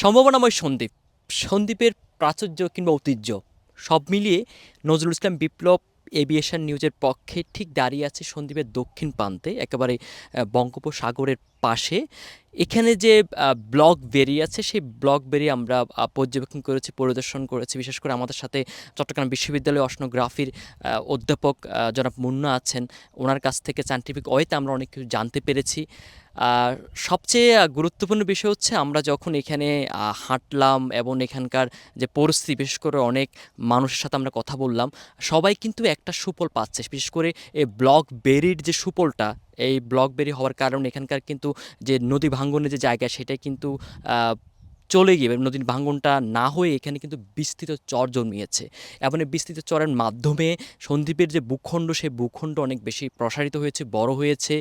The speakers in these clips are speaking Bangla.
সম্ভাবনাময় সন্দীপ। সন্দীপের প্রাচুর্য কিংবা ঐতিহ্য সব মিলিয়ে নজরুল ইসলাম বিপ্লব এভিয়েশন নিউজের পক্ষে ঠিক দাঁড়িয়ে আছে সন্দ্বীপের দক্ষিণ প্রান্তে, একেবারে বঙ্গোপসাগরের পাশে। এখানে যে ব্লক বেরিয়ে আছে সেই ব্লক বেরিয়ে আমরা পর্যবেক্ষণ করেছি পরিদর্শন করেছি। বিশেষ করে আমাদের সাথে চট্টগ্রাম বিশ্ববিদ্যালয় অশ্নগ্রাফির আহ, অধ্যাপক জনাব মুন্না আছেন। ওনার কাছ থেকে সায়েন্টিফিক ওয়েতে আমরা অনেক কিছু জানতে পেরেছি। সবচেয়ে গুরুত্বপূর্ণ বিষয় হচ্ছে আমরা যখন এখানে হাঁটলাম এবং এখানকার যে পরিস্থিতি বিশেষ করে অনেক মানুষের সাথে আমরা কথা বললাম সবাই কিন্তু একটা সুফল পাচ্ছে। বিশেষ করে এই ব্লক বেরির যে সুফলটা এই ব্লকবেরি হওয়ার কারণে এখানকার কিন্তু যে নদী ভাঙ্গনের যে জায়গা সেটা কিন্তু চলে গিয়ে নদীর ভাঙ্গনটা না হয়ে এখানে কিন্তু বিস্তৃত চর জন্মিয়েছে। এবং এই বিস্তৃত চরের মাধ্যমে সন্দ্বীপের যে ভূখণ্ড, সেই ভূখণ্ড অনেক বেশি প্রসারিত হয়েছে, বড় হয়েছে।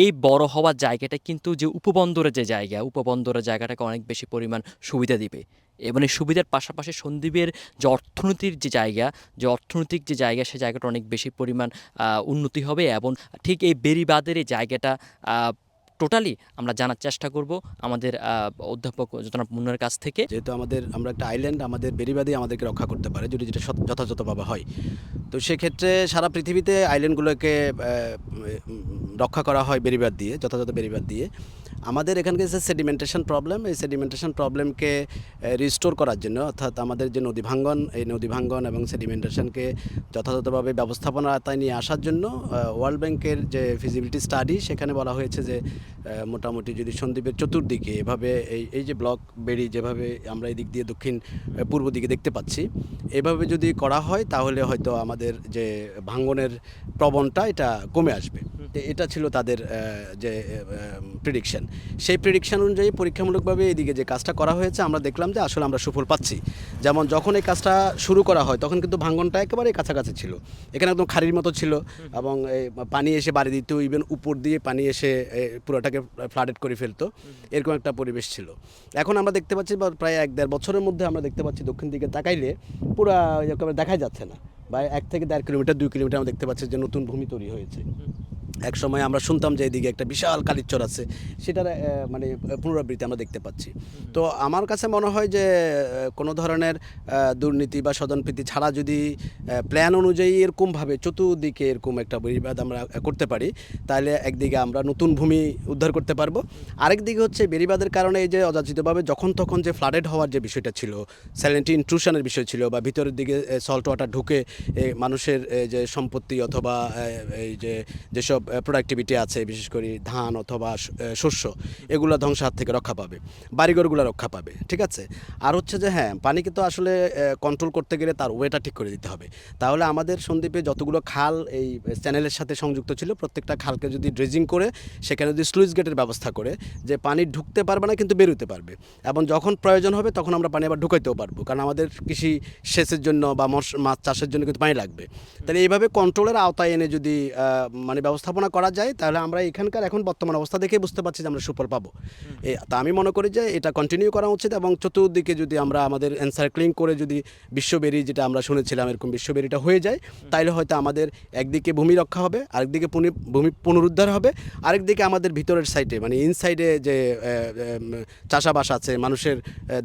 এই বড় হওয়ার জায়গাটা কিন্তু যে উপবন্দরের যে জায়গা, উপবন্দরের জায়গাটাকে অনেক বেশি পরিমাণ সুবিধা দিবে। এবং এই সুবিধার পাশাপাশি সন্দ্বীপের যে অর্থনীতির যে জায়গা, যে অর্থনৈতিক যে জায়গা, সে জায়গাটা অনেক বেশি পরিমাণ উন্নতি হবে এবং ঠিক এই বেরিবাদের এই জায়গাটা টোটালি আমরা জানার চেষ্টা করব আমাদের অধ্যাপক জনাব মুন্নার কাছ থেকে। যেহেতু আমাদের, আমরা একটা আইল্যান্ড আমাদের বেরিবাদি আমাদেরকে রক্ষা করতে পারে, যদি যেটা যথাযথভাবে হয়। তো সেক্ষেত্রে সারা পৃথিবীতে আইল্যান্ডগুলোকে রক্ষা করা হয় বেরিবাদ দিয়ে, যথাযথ বেরিবাদ দিয়ে। আমাদের এখানকে যে সেডিমেন্টেশন প্রবলেম এই সেডিমেন্টেশন প্রবলেমকে রিস্টোর করার জন্য, অর্থাৎ আমাদের যে নদী ভাঙ্গন, এই নদী ভাঙ্গন এবং সেডিমেন্টেশনকে যথাযথভাবে ব্যবস্থাপনা আওতায় নিয়ে আসার জন্য ওয়ার্ল্ড ব্যাংকের যে ফিজিবিলিটি স্টাডি সেখানে বলা হয়েছে যে মোটামুটি যদি সন্দ্বীপের চতুর্দিকে এভাবে এই এই যে ব্লক বেরি যেভাবে আমরা এই দিক দিয়ে দক্ষিণ পূর্ব দিকে দেখতে পাচ্ছি, এভাবে যদি করা হয় তাহলে হয়তো আমাদের যে ভাঙ্গনের প্রবণটা এটা কমে আসবে। এটা ছিল তাদের যে প্রিডিকশন সেই প্রিডিকশন অনুযায়ী পরীক্ষামূলকভাবে এদিকে যে কাজটা করা হয়েছে, আমরা দেখলাম যে আসলে আমরা সুফল পাচ্ছি। যেমন যখন এই কাজটা শুরু করা হয়, তখন কিন্তু ভাঙ্গনটা একেবারে কাছাকাছি ছিল। এখানে একদম খাড়ির মতো ছিল এবং পানি এসে বাড়ি দিত ইভেন উপর দিয়ে পানি এসে পুরোটাকে ফ্লাডেড করে ফেলতো। এরকম একটা পরিবেশ ছিল। এখন আমরা দেখতে পাচ্ছি প্রায় এক দেড় বছরের মধ্যে আমরা দেখতে পাচ্ছি দক্ষিণ দিকে তাকাইলে পুরো একেবারে দেখাই যাচ্ছে না। বা এক থেকে দেড় কিলোমিটার, দুই কিলোমিটার আমরা দেখতে পাচ্ছি যে নতুন ভূমি তৈরি হয়েছে। এক সময় আমরা শুনতাম যে এদিকে একটা বিশাল কালিচর আছে সেটার মানে পুনরাবৃত্তি আমরা দেখতে পাচ্ছি। তো আমার কাছে মনে হয় যে কোনো ধরনের দুর্নীতি বা স্বজনপ্রীতি ছাড়া যদি প্ল্যান অনুযায়ী এরকমভাবে চতুর্দিকে এরকম একটা বেরিবাদ আমরা করতে পারি তাহলে একদিকে আমরা নতুন ভূমি উদ্ধার করতে পারব। আরেকদিকে হচ্ছে বেরিবাদের কারণে এই যে অযাচিতভাবে যখন তখন যে ফ্লাডেড হওয়ার যে বিষয়টা ছিল স্যালেন্টি ইন্ট্রুশনের বিষয় ছিল বা ভিতরের দিকে সল্ট ওয়াটার ঢুকে মানুষের যে সম্পত্তি অথবা এই যে যেসব প্রোডাক্টিভিটি আছে, বিশেষ করে ধান অথবা শস্য, এগুলো ধ্বংস হাত থেকে রক্ষা পাবে, বাড়িঘরগুলো রক্ষা পাবে, ঠিক আছে? আর হচ্ছে যে হ্যাঁ পানিকে তো আসলে কন্ট্রোল করতে গেলে তার ওয়েটা ঠিক করে দিতে হবে। তাহলে আমাদের সন্দ্বীপে যতগুলো খাল এই চ্যানেলের সাথে সংযুক্ত ছিল, প্রত্যেকটা খালকে যদি ড্রেজিং করে, সেখানে যদি স্লুইস গেটের ব্যবস্থা করে, যে পানি ঢুকতে পারবে না, কিন্তু বেরোতে পারবে। এবং যখন প্রয়োজন হবে, তখন আমরা পানি আবার ঢুকাইতেও পারব, কারণ আমাদের কৃষি সেচের জন্য বা মাছ চাষের জন্য কিন্তু পানি লাগবে। তাহলে এইভাবে কন্ট্রোলের আওতায় এনে যদি মানে মানে ব্যবস্থাপনা করা যায়, তাহলে আমরা এখানকার এখন বর্তমান অবস্থা দেখে বুঝতে পারছি যে আমরা সুফল পাবো। তা আমি মনে করি যে এটা কন্টিনিউ করা উচিত এবং চতুর্দিকে যদি আমরা আমাদের এনসার্ক্লিং করে যদি বিশ্ববেরি, যেটা আমরা শুনেছিলাম এরকম বিশ্ববেরিটা হয়ে যায়, তাইলে হয়তো আমাদের একদিকে ভূমি রক্ষা হবে, আরেকদিকে ভূমি পুনরুদ্ধার হবে, আরেকদিকে আমাদের ভিতরের সাইডে মানে ইনসাইডে যে চাষাবাস আছে, মানুষের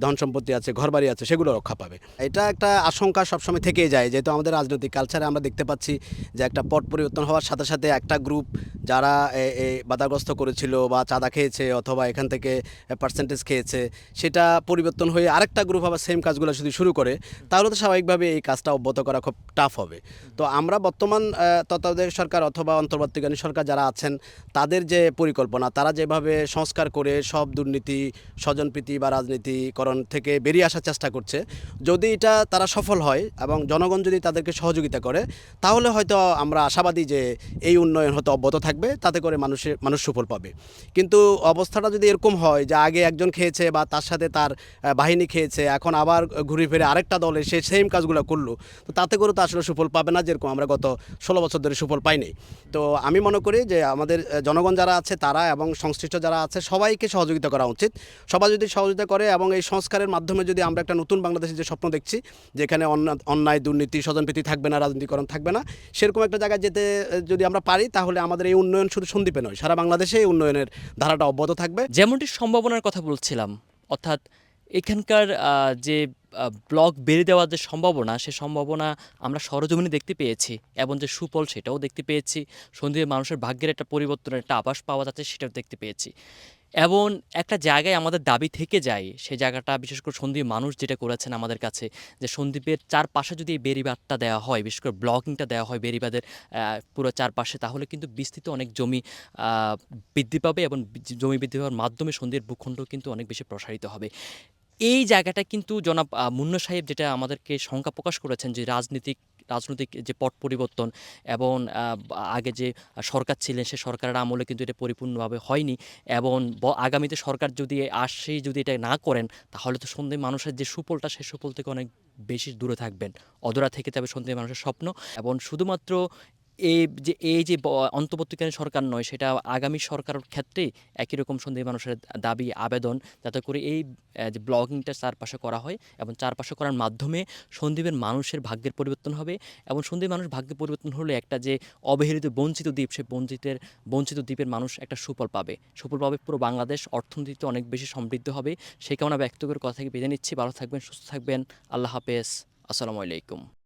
ধন সম্পত্তি আছে, ঘরবাড়ি আছে, সেগুলো রক্ষা পাবে। এটা একটা আশঙ্কা সবসময় থেকেই যায়, যেহেতু আমাদের রাজনৈতিক কালচারে আমরা দেখতে পাচ্ছি যে একটা পট পরিবর্তন হওয়ার সাথে সাথে একটা গ্রুপ যারা, এ- এ, বাধাগ্রস্ত করেছিল বা চাঁদা খেয়েছে অথবা এখান থেকে পার্সেন্টেজ খেয়েছে, সেটা পরিবর্তন হয়ে আরেকটা গ্রুপ আবার সেম কাজগুলো যদি শুরু করে, তাহলে তো স্বাভাবিকভাবে এই কাজটা অব্যাহত করা খুব টাফ হবে। তো আমরা বর্তমান তত্ত্বাবধায়ক সরকার অথবা অন্তর্বর্তীকালীন সরকার যারা আছেন, তাদের যে পরিকল্পনা, তারা যেভাবে সংস্কার করে সব দুর্নীতি, স্বজনপ্রীতি বা রাজনীতিকরণ থেকে বেরিয়ে আসার চেষ্টা করছে, যদি এটা তারা সফল হয় এবং জনগণ যদি তাদেরকে সহযোগিতা করে, তাহলে হয়তো আমরা আশাবাদী যে এই উন্নয়ন হয়তো অব্যাহত থাকবে, তাতে করে মানুষের, মানুষ সুফল পাবে। কিন্তু অবস্থাটা যদি এরকম হয় যে আগে একজন খেয়েছে বা তার সাথে তার বাহিনী খেয়েছে, এখন আবার ঘুরে ফিরে আরেকটা দলে সে সেম কাজগুলো করল, তো তাতে করে তো আসলে সুফল পাবে না যেরকম আমরা গত ষোলো বছর ধরে সুফল পাইনি। তো আমি মনে করি যে আমাদের জনগণ যারা আছে তারা এবং সংশ্লিষ্ট যারা আছে সবাইকে সহযোগিতা করা উচিত। সবাই যদি সহযোগিতা করে এবং এই সংস্কারের মাধ্যমে যদি আমরা একটা নতুন বাংলাদেশের যে স্বপ্ন দেখছি, যেখানে অন্য- অন্যায়, দুর্নীতি, স্বজনপ্রীতি থাকবে না, রাজনীতিকরণ থাকবে না, সেরকম একটা জায়গায় যেতে, যদি আমরা পারি তাহলে আমাদের এই উন্নয়ন শুধু সন্দ্বীপে নয়, সারা বাংলাদেশে এই উন্নয়নের ধারাটা অব্যাহত থাকবে। যেমনটি সম্ভাবনার কথা বলছিলাম, অর্থাৎ এখানকার যে ব্লক বেড়ে দেওয়ার যে সম্ভাবনা, সে সম্ভাবনা আমরা সরজমিনে দেখতে পেয়েছি, এবং যে সুফল সেটাও দেখতে পেয়েছি। সন্ধ্যে মানুষের ভাগ্যের একটা পরিবর্তনের একটা আভাস পাওয়া যাচ্ছে, সেটাও দেখতে পেয়েছি। এবং একটা জায়গায় আমাদের দাবি থেকে যায় সেই জায়গাটা বিশেষ করে সন্দীপ মানুষ যেটা করেছেন আমাদের কাছে, যে সন্দ্বীপের চারপাশে যদি এই বেরিবাদটা দেওয়া হয়, বিশেষ করে ব্লকিংটা দেওয়া হয় বেরিবাদের পুরো চারপাশে, তাহলে কিন্তু বিস্তৃত অনেক জমি বৃদ্ধি পাবে এবং জমি বৃদ্ধি পাওয়ার মাধ্যমে সন্ধ্যের ভূখণ্ড কিন্তু অনেক বেশি প্রসারিত হবে। এই জায়গাটা কিন্তু জনাব মুন্না সাহেব যেটা আমাদেরকে শঙ্কা প্রকাশ করেছেন যে রাজনীতিক রাজনৈতিক যে পট পরিবর্তন এবং আগে যে সরকার ছিলেন সে সরকারের আমলে কিন্তু এটা পরিপূর্ণভাবে হয়নি এবং আগামীতে সরকার যদি আসেই যদি এটা না করেন, তাহলে তো সন্ধে মানুষের যে সুফলটা সে সুফল থেকে অনেক বেশি দূরে থাকবেন। অদরা থেকে তবে সন্ধে মানুষের স্বপ্ন এবং শুধুমাত্র এই যে এই যে অন্তর্বর্তীকালীন সরকার নয়, সেটা আগামী সরকারের ক্ষেত্রেই একই রকম সন্ধি মানুষের দাবি, আবেদন, যাতে করে এই যে ব্লগিংটা চারপাশে করা হয় এবং চারপাশে করার মাধ্যমে সন্দীপের মানুষের ভাগ্যের পরিবর্তন হবে এবং সন্দীপ মানুষ ভাগ্যের পরিবর্তন হলে একটা যে অবহেলিত বঞ্চিত দ্বীপ, সে বঞ্চিতের, বঞ্চিত দ্বীপের মানুষ একটা সুফল পাবে। সুফল পাবে পুরো বাংলাদেশ, অর্থনীতিতে অনেক বেশি সমৃদ্ধ হবে। সেই কামনা ব্যক্ত করে কথা থেকে বেঁধে নিচ্ছি। ভালো থাকবেন, সুস্থ থাকবেন। আল্লাহ হাফেজ। আসসালামু আলাইকুম।